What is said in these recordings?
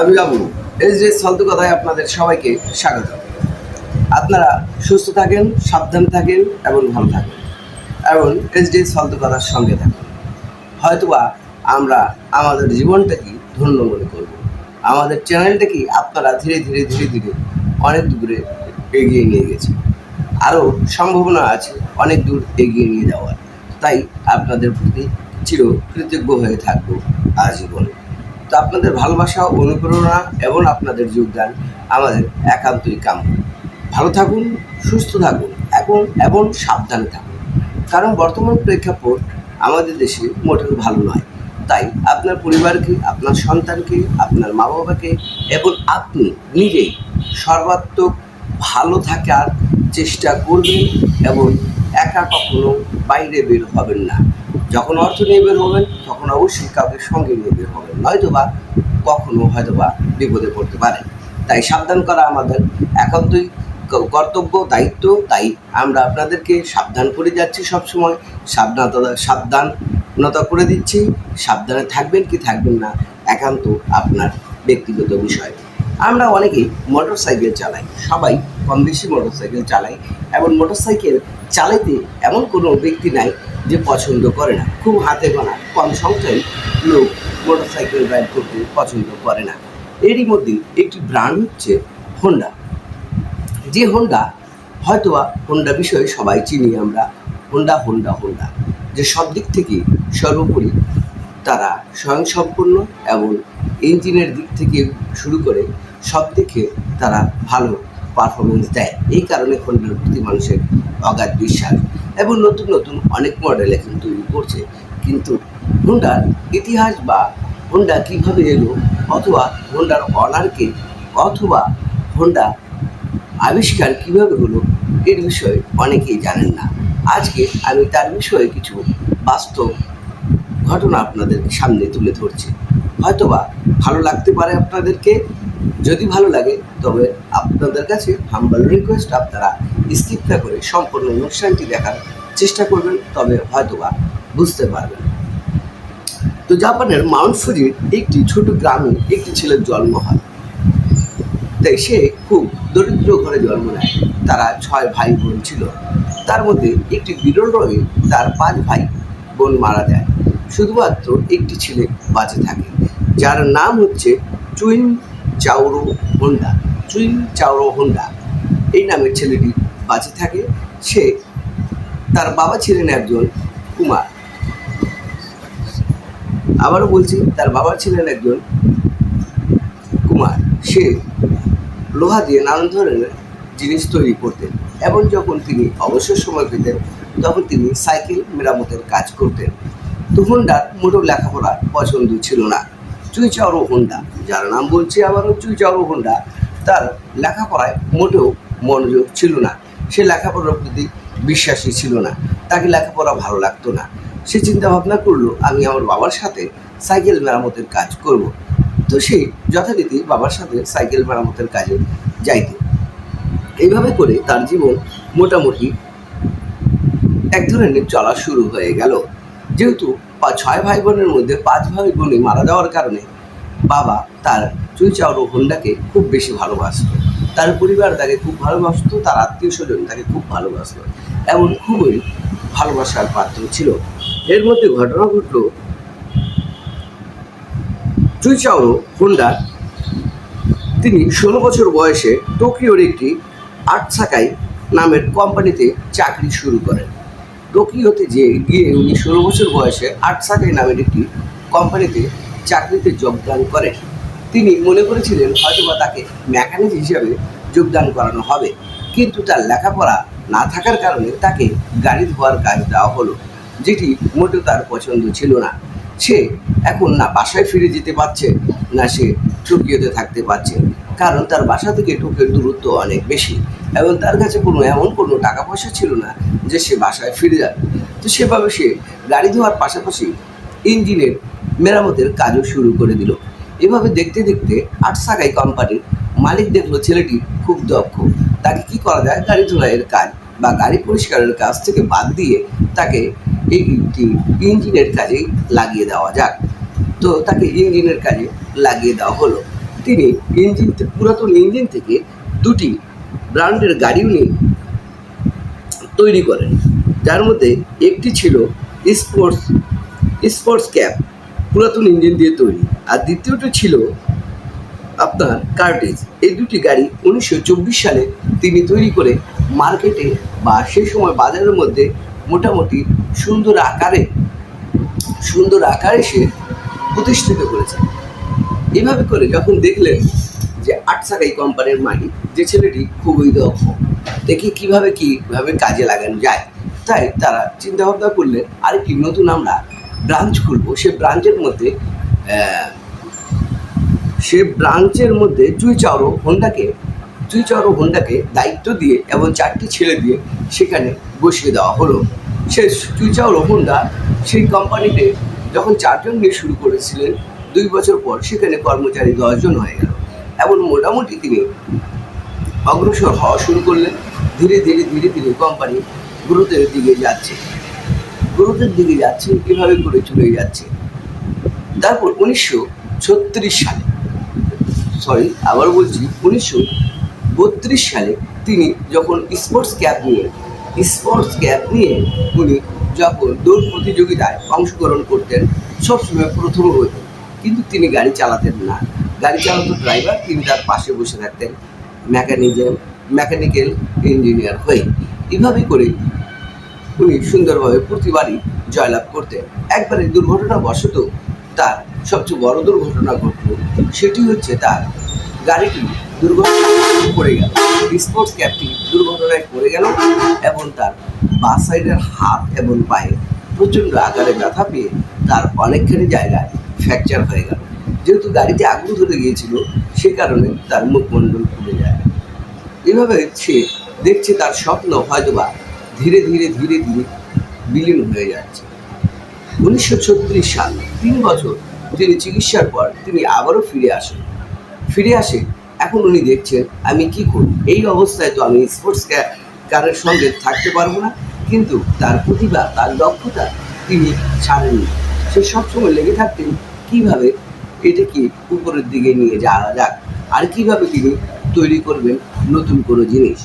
আমি বাবু S D ফালতু কথায় আপনাদের সবাইকে স্বাগত। আপনারা সুস্থ থাকেন, সাবধান থাকেন এবং ভালো থাকেন। এবং এস ডি ফালতু কথার সঙ্গে থাকেন। হয়তোবা আমরা আমাদের জীবনটাকে ধন্য মনে করব। আমাদের চ্যানেলটাকে আপনারা ধীরে ধীরে ধীরে ধীরে অনেক দূরে এগিয়ে নিয়ে গেছে আরও সম্ভাবনা আছে অনেক দূর এগিয়ে নিয়ে যাওয়ার। তাই আপনাদের প্রতি চির কৃতজ্ঞ হয়ে থাকব আজীবন। তো আপনাদের ভালোবাসা, অনুপ্রেরণা এবং আপনাদের যোগদান আমাদের একান্তই কাম ভালো থাকুন, সুস্থ থাকুন এবং এবং সাবধানে থাকুন। কারণ বর্তমান প্রেক্ষাপট আমাদের দেশে মোটেও ভালো নয়। তাই আপনার পরিবারকে, আপনার সন্তানকে, আপনার মা বাবাকে এবং আপনি নিজেই সর্বাত্মক ভালো থাকার চেষ্টা করবেন এবং একা কখনো বাইরে বের হবেন না। যখন অর্থ নিয়ে বের হবেন, তখন অবশ্যই কাউকে সঙ্গে নিয়ে বের হবেন। নয়তো বা কখনো হয়তো বা বিপদে পড়তে পারে তাই সাবধান করা আমাদের একান্তই কর্তব্য, দায়িত্ব। তাই আমরা আপনাদেরকে সাবধান করে যাচ্ছি সবসময়। সাবধানতা সাবধানতা করে দিচ্ছি। সাবধানে থাকবেন কি থাকবেন না, একান্ত আপনার ব্যক্তিগত বিষয়। আমরা অনেকেই মোটর সাইকেল চালাই। সবাই কম বেশি মোটর সাইকেল চালাই এবং মোটরসাইকেল চালাইতে এমন কোনো ব্যক্তি নাই যে পছন্দ করে না। খুব হাতে গোনা কম সংখ্যায় লোক মোটর সাইকেল রাইড করতে পছন্দ করে না। এরই মধ্যে একটি ব্র্যান্ড হচ্ছে হোন্ডা যে হোন্ডা হয়তোবা হোন্ডা বিষয়ে সবাই চিনি আমরা। হোন্ডা হোন্ডা হোন্ডা যে সব দিক থেকে সর্বোপরি তারা স্বয়ংসম্পূর্ণ এবং ইঞ্জিনের দিক থেকে শুরু করে সব দিকে তারা ভালো পারফরমেন্স দেয়। এই কারণে হোন্ডার প্রতি মানুষের অগাধ বিশ্বাস এবং নতুন নতুন অনেক মডেল এখন তৈরি করছে। কিন্তু হোন্ডার ইতিহাস বা হোন্ডা কীভাবে এলো অথবা হোন্ডার অনারকে অথবা হোন্ডা আবিষ্কার কীভাবে হলো এর বিষয়ে অনেকেই জানেন না। আজকে আমি তার বিষয়ে কিছু বাস্তব ঘটনা আপনাদের সামনে তুলে ধরছি। হয়তোবা ভালো লাগতে পারে আপনাদেরকে যদি ভালো লাগে, তবে আপনাদের কাছে হাম্বাল রিকোয়েস্ট আপনারা স্কিপ না করে সম্পূর্ণ অনুষ্ঠানটি দেখার চেষ্টা করবেন, তবে হয়তোবা বুঝতে পারবেন। তো জাপানের মাউন্ট ফুজির একটি ছোট গ্রামে একটি ছেলের জন্ম হয়। তাই সে খুব দরিদ্র ঘরে জন্ম নেয়। তারা ছয় ভাই বোন ছিল। তার মধ্যে একটি বিরল রোগে তার পাঁচ ভাই বোন মারা যায়। শুধুমাত্র একটি ছেলে বাঁচে থাকে, যার নাম হচ্ছে চুইন চাউরো হোন্ডা চুইন চাউরো হোন্ডা। এই নামের ছেলেটি বাঁচে থাকে। সে তার বাবা ছিলেন একজন কুমার। আবারও বলছি, তার বাবা ছিলেন একজন কুমার। সে লোহা দিয়ে নানান ধরনের জিনিস তৈরি করতেন এবং যখন তিনি অবসর সময় পেতেন, তখন তিনি সাইকেল মেরামতের কাজ করতেন। তো হোন্ডার মোটেও লেখাপড়া পছন্দ ছিল না। Soichiro Honda. যার নাম বলছি আবারও চুইচাওরো হোন্ডা। তার লেখাপড়ায় মোটেও মনোযোগ ছিল না। সে লেখাপড়ার প্রতি বিশ্বাসী ছিল না। তাকে লেখাপড়া ভালো লাগতো না। সে চিন্তা ভাবনা করল, আমি আমার বাবার সাথে সাইকেল মেরামতের কাজ করব। তো সে যথারীতি বাবার সাথে সাইকেল মেরামতের কাজে যাইত। এইভাবে করে তার জীবন মোটামুটি এক ধরনের চলা শুরু হয়ে গেল। যেহেতু ছয় ভাই বোনের মধ্যে পাঁচ ভাই বোনে মারা যাওয়ার কারণে বাবা তার চুইচাওর হোন্ডাকে খুব বেশি ভালোবাসত। তার পরিবার তাকে খুব ভালোবাসত, তার আত্মীয় স্বজন তাকে খুব ভালোবাসত। এমন খুবই ভালোবাসার পাত্র ছিল। এর মধ্যে ঘটনা ঘটলো চুইচাওরো হোন্ডা তিনি ষোলো বছর বয়সে টোকিওর একটি আটসাকাই নামের কোম্পানিতে চাকরি শুরু করেন। টোকিওতে যে গিয়ে উনি ষোলো বছর বয়সে আটসাকাই নামের একটি কোম্পানিতে চাকরিতে যোগদান করেন। তিনি মনে করেছিলেন হয়তোবা তাকে মেকানিক হিসাবে যোগদান করানো হবে, কিন্তু তার লেখাপড়া না থাকার কারণে তাকে গাড়ি ধোয়ার কাজ দেওয়া হলো, যেটি মোটেও তার পছন্দ ছিল না। সে এখন না বাসায় ফিরে যেতে পারছে, না সে টোকিওতে থাকতে পারছে। কারণ তার বাসা থেকে টোকিওর দূরত্ব অনেক বেশি এবং তার কাছে কোনো এমন কোনো টাকা পয়সা ছিল না যে সে বাসায় ফিরে যাবে। তো সেভাবে সে গাড়ি ধোয়ার পাশাপাশি ইঞ্জিনের মেরামতের কাজও শুরু করে দিল। এভাবে দেখতে দেখতে আটসাগাই কোম্পানির মালিক দেখল ছেলেটি খুব দক্ষ। তাকে কি করা যায়? গাড়ি ধোলাইয়ের কাজ বা গাড়ি পরিষ্কারের কাজ থেকে বাদ দিয়ে তাকে এই ইঞ্জিনের কাজেই লাগিয়ে দেওয়া যাক। তো তাকে ইঞ্জিনের কাজে লাগিয়ে দেওয়া হলো। তিনি ইঞ্জিন পুরাতন ইঞ্জিন থেকে দুটি ব্র্যান্ডের গাড়ি উনি তৈরি করেন। যার মধ্যে একটি ছিল স্পোর্টস স্পোর্টস ক্যাপ পুরাতন ইঞ্জিন দিয়ে তৈরি। আর দ্বিতীয়টি ছিল আপনার কার্টেজ। এই দুটি গাড়ি উনিশশো চব্বিশ সালে তিনি তৈরি করে মার্কেটে বা সেই সময় বাজারের মধ্যে মোটামুটি সুন্দর আকারে সুন্দর আকারে সে প্রতিষ্ঠিত করেছে। এভাবে করে যখন দেখলেন যে আটসাকাই কোম্পানির মালিক, যে ছেলেটি খুবই দক্ষ, দেখি কীভাবে কীভাবে কাজে লাগানো যায়, তাই তারা চিন্তা ভাবনা করলেন, আরেকটি নতুন আমরা ব্রাঞ্চ খুলবো। সে ব্রাঞ্চের মধ্যে সে ব্রাঞ্চের মধ্যে চুই চাওড়ো হোন্ডাকে চুই চাওড়ো হোন্ডাকে দায়িত্ব দিয়ে এবং চারটি ছেলে দিয়ে সেখানে বসিয়ে দেওয়া হলো। সে চুই চাওড়ো হোন্ডা সেই কোম্পানিতে যখন চারজন নিয়ে শুরু করেছিলেন, দুই বছর পর সেখানে কর্মচারী দশজন হয়ে গেল। এবং মোটামুটি তিনি অগ্রসর হওয়া শুরু করলেন। ধীরে ধীরে ধীরে ধীরে কোম্পানি গ্রোথের দিকে যাচ্ছে গ্রোথের দিকে যাচ্ছে এভাবে করে চলে যাচ্ছে তারপর উনিশশো ছত্রিশ সালে সরি আবার বলছি, উনিশশো বত্রিশ সালে তিনি যখন স্পোর্টস ক্যাপ নিয়ে স্পোর্টস ক্যাপ নিয়ে উনি যখন দৌড় প্রতিযোগিতায় অংশগ্রহণ করতেন সবসময় প্রথম হতেন কিন্তু তিনি গাড়ি চালাতেন না। গাড়ি চালাতো ড্রাইভার, তিনি তার পাশে বসে থাকতেন মেকানিজম মেকানিক্যাল ইঞ্জিনিয়ার হয়ে। এভাবে করে উনি সুন্দরভাবে প্রতিবারই জয়লাভ করতেন। একবারে দুর্ঘটনাবশত তার সবচেয়ে বড় দুর্ঘটনা ঘটল, সেটি হচ্ছে তার গাড়িটি দুর্ঘটনায় পড়ে গেল। স্পোর্টস ক্যাবটি দুর্ঘটনায় পড়ে গেল এবং তার বাঁ সাইডের হাত এবং পায়ে প্রচণ্ড আকারে ব্যথা পেয়ে তার অনেকখানি জায়গায় ফ্র্যাকচার হয়ে গেল। যেহেতু গাড়িতে আগুন ধরে গিয়েছিল, সে কারণে তার মুখমণ্ডল খুলে যায়। এভাবে সে দেখছে তার স্বপ্ন হয়তোবা ধীরে ধীরে ধীরে ধীরে বিলীন হয়ে যাচ্ছে। উনিশশো ছত্রিশ সাল তিন বছর তিনি চিকিৎসার পর তিনি আবারও ফিরে আসেন। ফিরে আসে এখন উনি দেখছেন, আমি কি করি? এই অবস্থায় তো আমি স্পোর্টস কারের সঙ্গে থাকতে পারব না, কিন্তু তার প্রতিভা, তার দক্ষতা তিনি ছাড়েননি। সে সবসময় লেগে থাকতেন, কীভাবে এটাকে উপরের দিকে নিয়ে যাওয়া যাক? আর কীভাবে তিনি তৈরি করবেন নতুন কোনো জিনিস?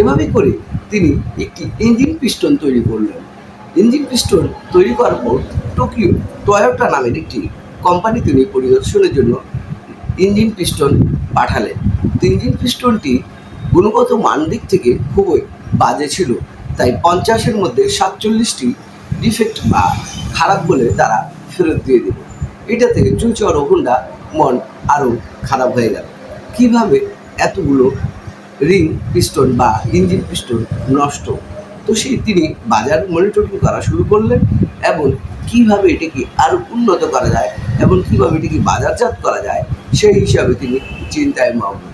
এভাবে করে তিনি একটি ইঞ্জিন পিস্টন তৈরি করলেন। ইঞ্জিন পিস্টন তৈরি করার পর টোকিও টয়োটা নামের একটি কোম্পানি তিনি পরিদর্শনের জন্য ইঞ্জিন পিস্টন পাঠালেন। ইঞ্জিন পিস্টনটি গুণগত মান দিক থেকে খুবই বাজে ছিল, তাই পঞ্চাশের মধ্যে সাতচল্লিশটি ডিফেক্ট বা খারাপ বলে তারা ফেরত দিয়ে দিল। এটাতে চুচর হোন্ডা মন আরও খারাপ হয়ে গেল। কীভাবে এতগুলো রিং পিস্টন বা ইঞ্জিন পিস্টন নষ্ট? তো সেই তিনি বাজার মনিটরিং করা শুরু করলেন এবং কীভাবে এটিকে আরও উন্নত করা যায় এবং কীভাবে এটিকে বাজারজাত করা যায়, সেই হিসাবে তিনি চিন্তায় মগ্ন।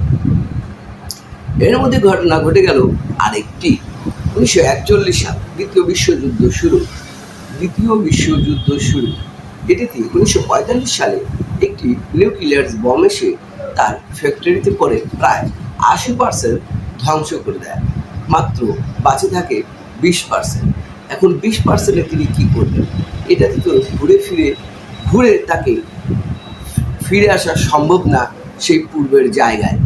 এর মধ্যে ঘটনা ঘটে গেল আরেকটি। উনিশশো একচল্লিশ সাল দ্বিতীয় বিশ্বযুদ্ধ শুরু। দ্বিতীয় বিশ্বযুদ্ধ শুরু। এটিতে উনিশশো পঁয়তাল্লিশ সালে একটি নিউক্লিয়ার বম এসে তার ফ্যাক্টরিতে পড়ে প্রায় আশি পার্সেন্ট ধ্বংস করে দেয়। মাত্র বাঁচে থাকে বিশ পার্সেন্ট। এখন বিশ পার্সেন্টে তিনি কী করবেন? এটাতে তো ঘুরে ফিরে ঘুরে তাকে ফিরে আসা সম্ভব না সেই পূর্বের জায়গায়।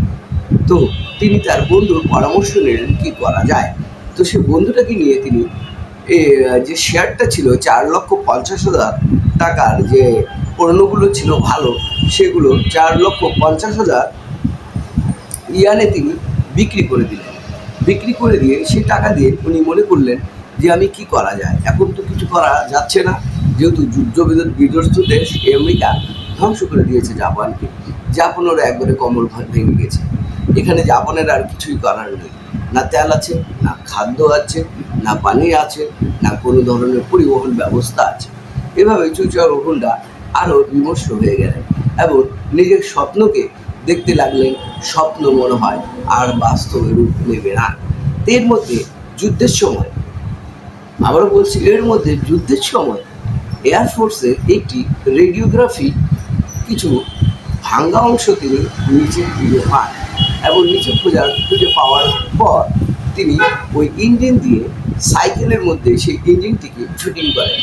তো তিনি তার বন্ধুর পরামর্শ নিলেন, কি করা যায়? তো সেই বন্ধুটাকে নিয়ে তিনি যে শেয়ারটা ছিল, চার লক্ষ পঞ্চাশ হাজার টাকার যে পণ্যগুলো ছিল ভালো, সেগুলো চার লক্ষ পঞ্চাশ হাজার ইয়ানে তিনি বিক্রি করে দিলেন। বিক্রি করে দিয়ে সেই টাকা দিয়ে উনি মনে করলেন যে, আমি কি করা যায়? এখন তো কিছু করা যাচ্ছে না। যেহেতু যুদ্ধ বিধ্বস্ত দেশ আমেরিকা ধ্বংস করে দিয়েছে জাপানকে। জাপানেরও একবারে কমল ভেঙে গেছে। এখানে জাপানের আর কিছুই করার নেই। না তেল আছে, না খাদ্য আছে, না পানি আছে, না কোনো ধরনের পরিবহন ব্যবস্থা আছে। এভাবে চুচর হোন্ডা আরও বিমর্ষ হয়ে গেলেন এবং নিজের স্বপ্নকে দেখতে লাগলেন স্বপ্ন মনে হয় আর বাস্তবে রূপ নেবে না। এর মধ্যে যুদ্ধের সময়, আবারও বলছি, এর মধ্যে যুদ্ধের সময় এয়ারফোর্সের একটি রেডিওগ্রাফি কিছু ভাঙ্গা অংশ তিনি নিচে খুঁজে পান এবং নিচে খোঁজার খুঁজে পাওয়ার পর তিনি ওই ইঞ্জিন দিয়ে সাইকেলের মধ্যে সেই ইঞ্জিনটিকে শুটিং করেন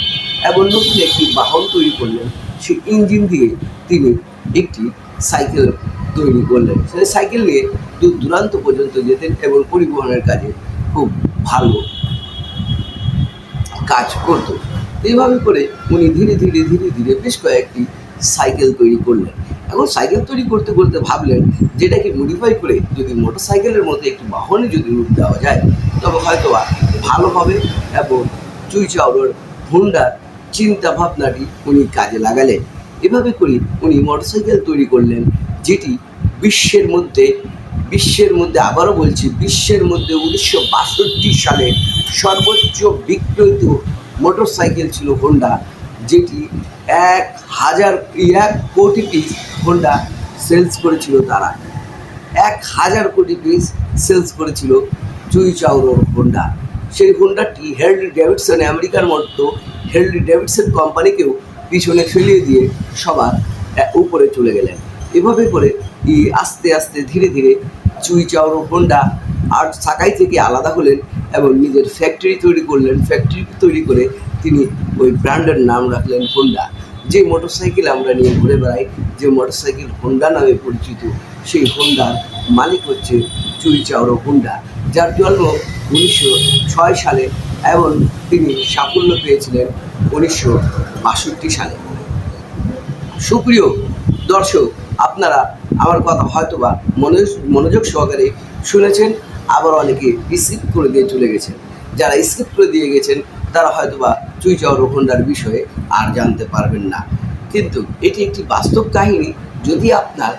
এবং নতুন একটি বাহন তৈরি করলেন। সেই ইঞ্জিন দিয়ে তিনি একটি সাইকেল তৈরি করলেন। সেই সাইকেল নিয়ে দূর দূরান্ত পর্যন্ত যেতেন এবং পরিবহনের কাজে খুব ভালো কাজ করত। এইভাবে করে উনি ধীরে ধীরে ধীরে ধীরে বেশ কয়েকটি সাইকেল তৈরি করলেন। এখন সাইকেল তৈরি করতে করতে ভাবলেন যেটাকে মডিফাই করে যদি মোটর সাইকেলের মতো একটি বাহনে যদি রূপ দেওয়া যায়, তবে হয়তো ভালো হবে এবং চুই চাউড়োর হুন্ডার চিন্তা ভাবনাটি উনি কাজে লাগালেন। এভাবে করে উনি মোটরসাইকেল তৈরি করলেন, যেটি বিশ্বের মধ্যে বিশ্বের মধ্যে আবারও বলছি, বিশ্বের মধ্যে উনিশশো বাষট্টি সালে সর্বোচ্চ বিক্রয়িত মোটরসাইকেল ছিল হোন্ডা যেটি এক হাজার এক কোটি পিস হোন্ডা সেলস করেছিল তারা। এক হাজার কোটি পিস সেলস করেছিল চুই চাউরোর হোন্ডা সেই হোন্ডাটি হেলডি ডেভিডসন আমেরিকার মতো হেলডি ডেভিডসন কোম্পানিকেও পিছনে ফেলিয়ে দিয়ে সবার উপরে চলে গেলেন। এভাবে করে আস্তে আস্তে ধীরে ধীরে চুই চাউরো হোন্ডা আর সাকাই থেকে আলাদা হলেন এবং নিজের ফ্যাক্টরি তৈরি করলেন। ফ্যাক্টরি তৈরি করে তিনি ওই ব্র্যান্ডের নাম রাখলেন হোন্ডা যে মোটরসাইকেল আমরা নিয়ে ঘুরে বেড়াই, যে মোটরসাইকেল হোন্ডা নামে পরিচিত, সেই হোন্ডার মালিক হচ্ছে চুই চাউরো হোন্ডা যার জন্ম উনিশশো ছয় সালে এবং তিনি সাফল্য পেয়েছিলেন উনিশশো বাষট্টি সালে। সুপ্রিয় দর্শক, আপনারা আমার কথা হয়তোবা মনোযোগ সহকারে শুনেছেন। আবার অনেকে স্কিপ করে দিয়ে চলে গেছেন। যারা স্কিপ করে দিয়ে গেছেন, তারা হয়তোবা চুই চাওয়ার বিষয়ে আর জানতে পারবেন না। কিন্তু এটি একটি বাস্তব কাহিনী। যদি আপনার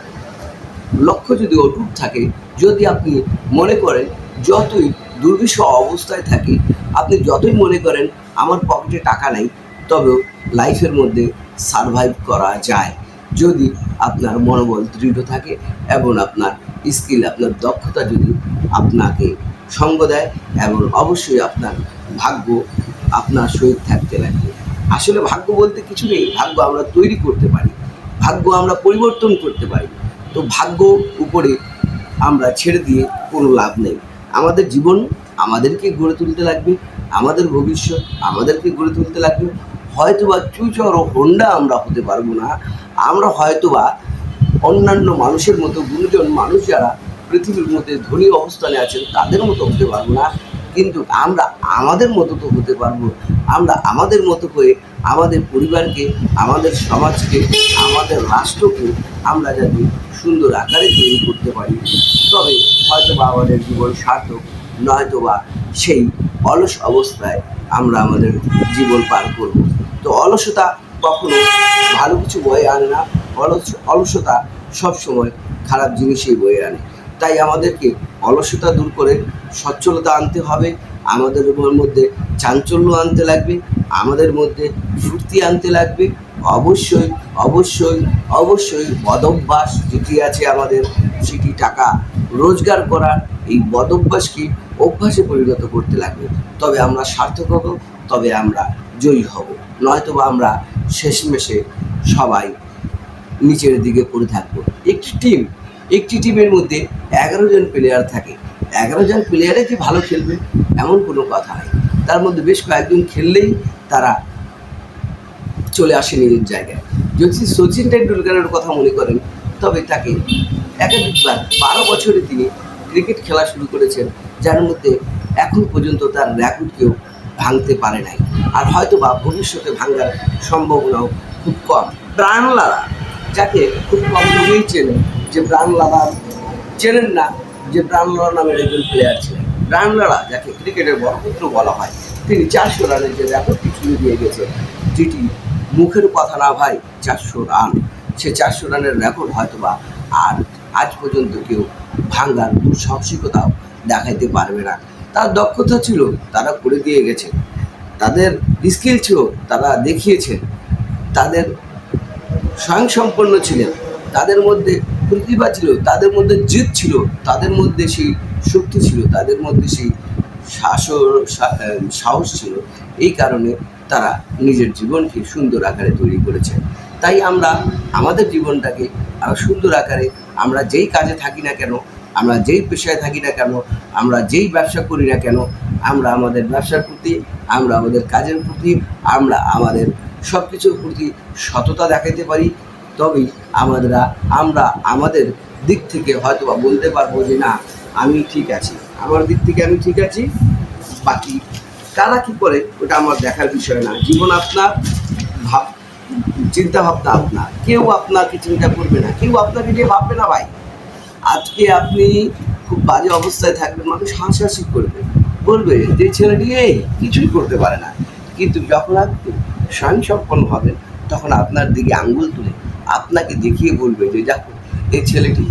লক্ষ্য যদি অটুট থাকে, যদি আপনি মনে করেন যতই দুর্বিষহ অবস্থায় থাকি, আপনি যতই মনে করেন আমার পকেটে টাকা নেই, তবেও লাইফের মধ্যে সারভাইভ করা যায়। যদি আপনার মনোবল দৃঢ় থাকে এবং আপনার স্কিল আপনার দক্ষতা যদি আপনাকে সঙ্গ দেয়, এবং অবশ্যই আপনার ভাগ্য আপনার সহিত থাকতে লাগবে। আসলে ভাগ্য বলতে কিছু নেই, ভাগ্য আমরা তৈরি করতে পারি, ভাগ্য আমরা পরিবর্তন করতে পারি। তো ভাগ্য উপরে আমরা ছেড়ে দিয়ে কোনো লাভ নেই। আমাদের জীবন আমাদেরকে গড়ে তুলতে লাগবে, আমাদের ভবিষ্যৎ আমাদেরকে গড়ে তুলতে লাগবে। হয়তোবা চুচর হোন্ডা আমরা হতে পারব না, আমরা হয়তোবা অন্যান্য মানুষের মতো গুণজন মানুষ যারা পৃথিবীর মধ্যে ধনী অবস্থানে আছেন, তাদের মতো হতে পারব না। কিন্তু আমরা আমাদের মতো তো হতে পারব। আমরা আমাদের মতো হয়ে আমাদের পরিবারকে, আমাদের সমাজকে, আমাদের রাষ্ট্রকে আমরা যাতে সুন্দর আকারে তৈরি করতে পারি। তবে হয়তো বা আমাদের জীবন সার্থক নয়তো বা সেই অলস অবস্থায় আমরা আমাদের জীবন পার করব। তো অলসতা কখনো ভালো কিছু বয়ে আনে না। অলস, অলসতা সবসময় খারাপ জিনিসই বয়ে আনে। তাই আমাদেরকে অলসতা দূর করে সচ্ছলতা আনতে হবে, আমাদের মধ্যে চাঞ্চল্য আনতে লাগবে, আমাদের মধ্যে ফুর্তি আনতে লাগবে। অবশ্যই অবশ্যই অবশ্যই বদভ্যাস যেটি আছে আমাদের, সেটি টাকা রোজগার করার এই বদভ্যাসকে অভ্যাসে পরিণত করতে লাগবে। তবে আমরা সার্থক হব, তবে আমরা জয়ী হব। নয়তোবা আমরা শেষমেশে সবাই নিচের দিকে পড়ে থাকব। একটি টিম একটি টিমের মধ্যে এগারো জন প্লেয়ার থাকে। এগারো জন প্লেয়ারে যে ভালো খেলবে, এমন কোনো কথা নেই। তার মধ্যে বেশ কয়েকজন খেললেই তারা চলে আসে নিজের জায়গায়। যদি সচিন টেন্ডুলকারের কথা মনে করেন, তবে তাকে একাধিকবার বারো বছরে তিনি ক্রিকেট খেলা শুরু করেছেন, যার মধ্যে এখন পর্যন্ত তার রেকর্ড কেউ ভাঙতে পারে নাই। আর হয়তো বা ভবিষ্যতে ভাঙার সম্ভাবনাও খুব কম। ব্রায়ন লারা যাকে খুব কম লোকেই চেনেন, যে ব্রায়ন লারা চেনেন না, যে লারা নামের একজন প্লেয়ার ছিলেন। লারা যাকে ক্রিকেটের বরপুত্র বলা হয়, তিনি চারশো রানের যে রেকর্ডটি ছুঁয়ে দিয়ে গেছে, যেটি মুখের কথা না ভাই, চারশো রান। সে চারশো রানের রেকর্ড হয়তো বা আর আজ পর্যন্ত কেউ ভাঙ্গার দুঃসাহসিকতাও দেখাইতে পারবে না। তার দক্ষতা ছিল, তারা করে দিয়ে গেছে তাদের স্কিল ছিল, তারা দেখিয়েছেন। তাদের স্বয়ংসম্পন্ন ছিলেন। তাদের মধ্যে প্রতিভা ছিল, তাদের মধ্যে জিদ ছিল, তাদের মধ্যে সেই শক্তি ছিল, তাদের মধ্যে সেই সাহস সাহস ছিল। এই কারণে তারা নিজের জীবনকে সুন্দর আকারে তৈরি করেছে। তাই আমরা আমাদের জীবনটাকে আরও সুন্দর আকারে আমরা যেই কাজে থাকি না কেন, আমরা যেই পেশায় থাকি না কেন, আমরা যেই ব্যবসা করি না কেন, আমরা আমাদের ব্যবসার প্রতি, আমরা আমাদের কাজের প্রতি, আমরা আমাদের সব কিছুর প্রতি সততা দেখাতে পারি। তবেই আমরা আমরা আমাদের দিক থেকে হয়তো বা বলতে পারব যে না, আমি ঠিক আছি। আমার দিক থেকে আমি ঠিক আছি, বাকি কারা কি করে, ওটা আমার দেখার বিষয় না। জীবন আপনার, ভাব চিন্তা ভাবনা আপনার। কেউ আপনাকে চিন্তা করবে না। কেউ আপনাকে নিয়ে ভাববে না ভাই। আজকে আপনি খুব বাজে অবস্থায় থাকবেন, মানুষ হাসাহাসি করবে। বলবে, যে ছেলেটি এই কিছুই করতে পারে না। কিন্তু যখন আপনি স্বয়ং সম্পন্ন হবেন তখন আপনার দিকে আঙ্গুল তুলে আপনাকে দেখিয়ে বলবে যে, দেখো, এই ছেলেটি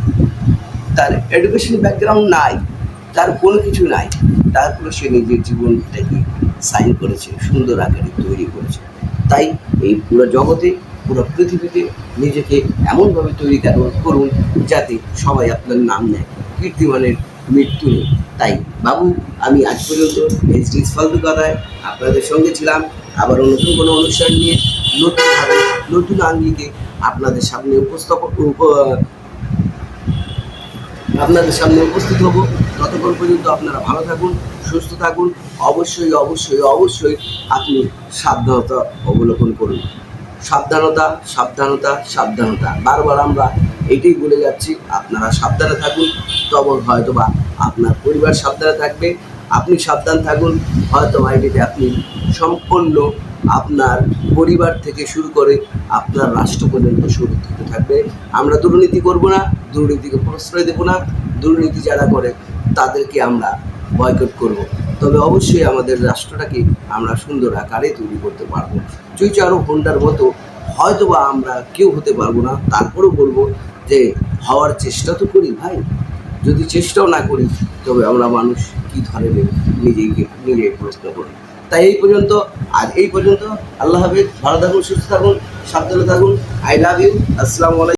তার এডুকেশন ব্যাকগ্রাউন্ড নাই, তার কোনো কিছু নাই। তারপরে সে নিজের জীবনটাকে সাইন করেছে, সুন্দর আকারে তৈরি করেছে। তাই এই পুরো জগতে, পুরো পৃথিবীতে নিজেকে এমনভাবে তৈরি করুন- যাতে সবাই আপনার নাম নেয়। কীর্তিমানের মৃত্যু নেই। তাই বাবু, আমি আজ পর্যন্ত এইচডি ফালতু কথায় আপনাদের সঙ্গে ছিলাম। আবারও নতুন কোনো অনুষ্ঠান নিয়ে নতুনভাবে নতুন আঙ্গিকে আপনাদের সামনে উপস্থাপন উপ- আপনাদের সামনে উপস্থিত হব। ততক্ষণ পর্যন্ত আপনারা ভালো থাকুন, সুস্থ থাকুন। অবশ্যই অবশ্যই অবশ্যই আপনি সাবধানতা অবলম্বন করুন। সাবধানতা সাবধানতা সাবধানতা। বারবার আমরা এটাই বলে যাচ্ছি, আপনারা সাবধানে থাকুন। তবে হয়তোবা আপনার পরিবার সাবধানে থাকবে। আপনি সাবধান থাকুন। হয়তো এটিতে আপনি সম্পূর্ণ আপনার পরিবার থেকে শুরু করে আপনার রাষ্ট্র পর্যন্ত সুরক্ষিত থাকবে। আমরা দুর্নীতি করব না, দুর্নীতিকে প্রশ্রয় দেবো না। দুর্নীতি যারা করে, তাদেরকে আমরা বয়কট করব। তবে অবশ্যই আমাদের রাষ্ট্রটাকে আমরা সুন্দর আকারে তৈরি করতে পারব। চুইচারো হোন্ডার মতো হয়তোবা আমরা কেউ হতে পারব না। তারপরেও বলব যে হওয়ার চেষ্টা তো করি ভাই। যদি চেষ্টাও না করি, তবে আমরা মানুষ কি ধরনের নিজেকে নিজে প্রশ্ন করি। তাই এই পর্যন্ত আর এই পর্যন্ত। আল্লাহ হাফিজ, ভালো থাকুন, সুস্থ থাকুন, সাবধানে থাকুন। আই লাভ ইউ আসসালামু আলাইকুম।